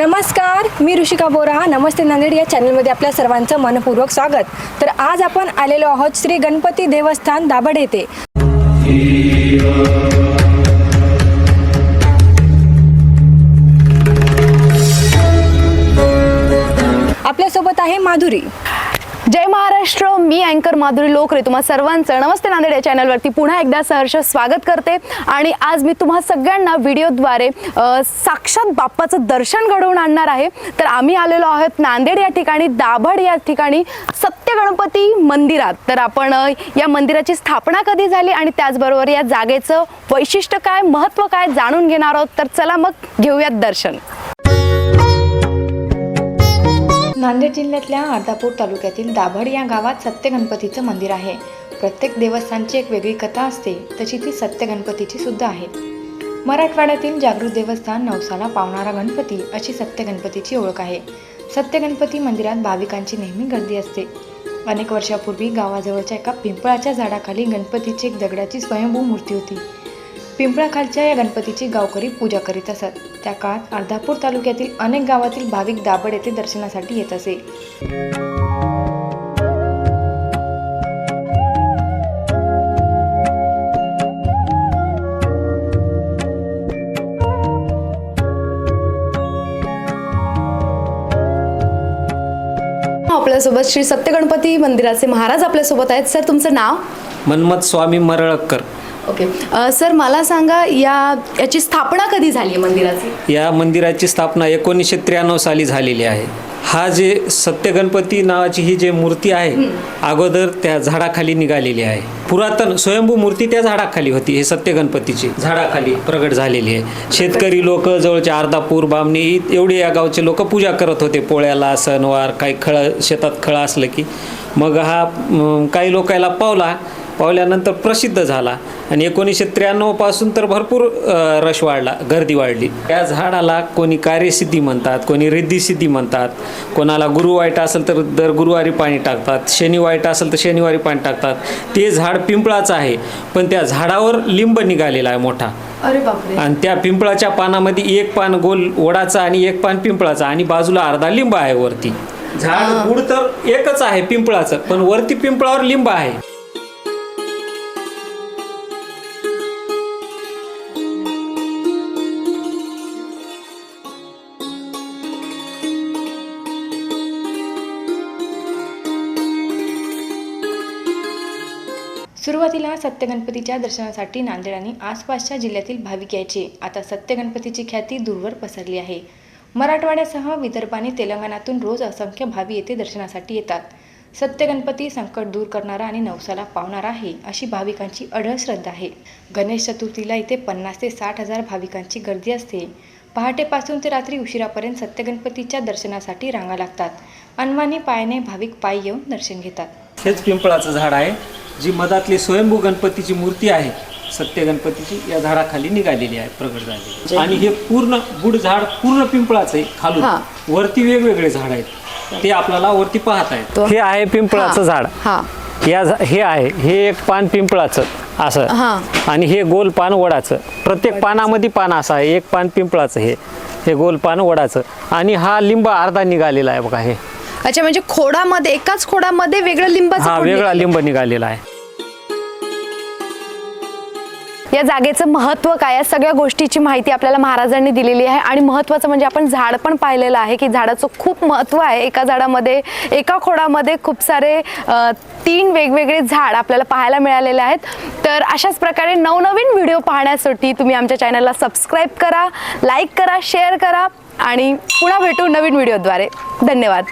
नमस्कार मी ऋषिका बोरा. नमस्ते नांदेड या चॅनलमध्ये आपल्या सर्वांचं मनपूर्वक स्वागत. तर आज आपण आलेलो आहोत श्री गणपती देवस्थान दाभड येथे. आपल्यासोबत आहे माधुरी. जय महाराष्ट्र मी अँकर माधुरी लोकरे. तुम्हा सर्वांचं नमस्ते नांदेड या चॅनलवरती पुन्हा एकदा सहर्ष स्वागत करते. आणि आज मी तुम्हा सगळ्यांना व्हिडिओद्वारे साक्षात बाप्पाचं दर्शन घडवून आणणार आहे. तर आम्ही आलेलो आहोत नांदेड या ठिकाणी दाभड या ठिकाणी सत्य गणपती मंदिरात. तर आपण या मंदिराची स्थापना कधी झाली आणि त्याचबरोबर या जागेचं वैशिष्ट्य काय महत्त्व काय जाणून घेणार आहोत. तर चला मग घेऊयात दर्शन. नांदेड जिल्ह्यातल्या अर्धापूर तालुक्यातील दाभड या गावात सत्य गणपतीचं मंदिर आहे. प्रत्येक देवस्थानची एक वेगळी कथा असते तशी ती सत्य गणपतीची सुद्धा आहे. मराठवाड्यातील जागृत देवस्थान नवसाला पावणारा गणपती अशी सत्य गणपतीची ओळख आहे. सत्य गणपती मंदिरात भाविकांची नेहमी गर्दी असते. अनेक वर्षापूर्वी गावाजवळच्या एका पिंपळाच्या झाडाखाली गणपतीची एक दगडाची स्वयंभू मूर्ती होती. पिंपळाखालच्या या गणपतीची गावकरी पूजा करीत असत. त्या काळात अर्धापूर तालुक्यातील अनेक गावातील भाविक दाभड येथे दर्शनासाठी येत असे. आपल्यासोबत श्री सत्य गणपती मंदिराचे महाराज आपल्यासोबत आहेत. सर तुमचं नाव? मन्मथ स्वामी मरळकर ओके अ, सर मला सांगा या याची स्थापना कधी झाली मंदिराची? या मंदिराची स्थापना एकोणीसशे त्र्याण्णव साली झालेली आहे. हा जे सत्य गणपती नावाची ही जे मूर्ती आहे अगोदर त्या झाडाखाली निघालेली आहे. पुरातन स्वयंभू मूर्ती त्या झाडाखाली होती हे सत्य गणपतीची झाडाखाली प्रगट झालेली आहे. शेतकरी लोक जवळचे अर्धापूर बामणी एवढे या गावचे लोक पूजा करत होते. पोळ्याला सणवार काही खळ शेतात खळं असलं की. मग हा म, काही लोकायला पावला पावल्यानंतर प्रसिद्ध झाला. आणि एकोणीसशे त्र्याण्णवपासून तर भरपूर रश वाढला गर्दी वाढली. त्या झाडाला कोणी कार्यसिद्धी म्हणतात कोणी रिद्धिसिद्धी म्हणतात कोणाला गुरु वाईट असेल तर दर गुरुवारी पाणी टाकतात शनी वाईट असेल तर शनिवारी पाणी टाकतात. ते झाड पिंपळाचं आहे पण त्या झाडावर लिंब निघालेला आहे मोठा. आणि त्या पिंपळाच्या पानामध्ये एक पान गोल वडाचं आणि एक पान पिंपळाचं आणि बाजूला अर्धा लिंब आहे वरती. झाड गुड तर एकच आहे पिंपळाचं पण वरती पिंपळावर लिंब आहे. सुरुवातीला सत्यगणपतीच्या दर्शनासाठी नांदेड आणि आसपासच्या जिल्ह्यातील भाविक यायचे. आता सत्यगणपतीची ख्याती दूरवर पसरली आहे. मराठवाड्यासह विदर्भ आणि तेलंगणातून रोज असंख्य भावी येथे दर्शनासाठी येतात. सत्य गणपती संकट दूर करणारा आणि नवसाला पावणारा आहे अशी भाविकांची अढळ श्रद्धा आहे. गणेश चतुर्थीला इथे पन्नास ते साठ हजार भाविकांची गर्दी असते. पहाटेपासून ते रात्री उशिरापर्यंत सत्यगणपतीच्या दर्शनासाठी रांगा लागतात. अनवाने पायाने भाविक पायी येऊन दर्शन घेतात. हेच पिंपळाचं झाड आहे. जी मधातली स्वयंभू गणपतीची मूर्ती आहे सत्य गणपतीची या झाडाखाली निघालेली आहे प्रगट झालेली आणि हे पूर्ण गुड झाड पूर्ण पिंपळाचं आहे खालून. हा. वरती वेगवेगळे झाड आहेत. ते आपल्याला वरती पाहत आहेत तो- हे आहे पिंपळाचं. झाड. हा. या झा- हे आहे हे एक पान पिंपळाचं असं. हा. आणि हे गोल पान वडाचं. प्रत्येक पानामध्ये पान असं आहे एक पान पिंपळाचं हे. हे गोल पान वडाचं. आणि हा लिंब अर्धा निघालेला आहे बघा हे. अच्छा म्हणजे खोडामध्ये एकाच खोडामध्ये वेगळं लिंबाचं हा खोड वेगळा निघालं. लिंब निघालेला आहे. या जागेचं महत्त्व काय? या सगळ्या गोष्टीची माहिती आपल्याला महाराजांनी दिलेली आहे आणि महत्त्वाचं म्हणजे आपण झाड पण पाहिलेलं आहे की झाडाचं खूप महत्त्व आहे. एका झाडामध्ये एका खोडामध्ये खूप सारे तीन वेगवेगळे झाड आपल्याला पाहायला मिळालेले आहेत. तर अशाच प्रकारे नवनवीन व्हिडिओ पाहण्यासाठी तुम्ही आमच्या चॅनलला सबस्क्राईब करा लाईक करा शेअर करा आणि पुन्हा भेटू नवीन व्हिडिओद्वारे. धन्यवाद.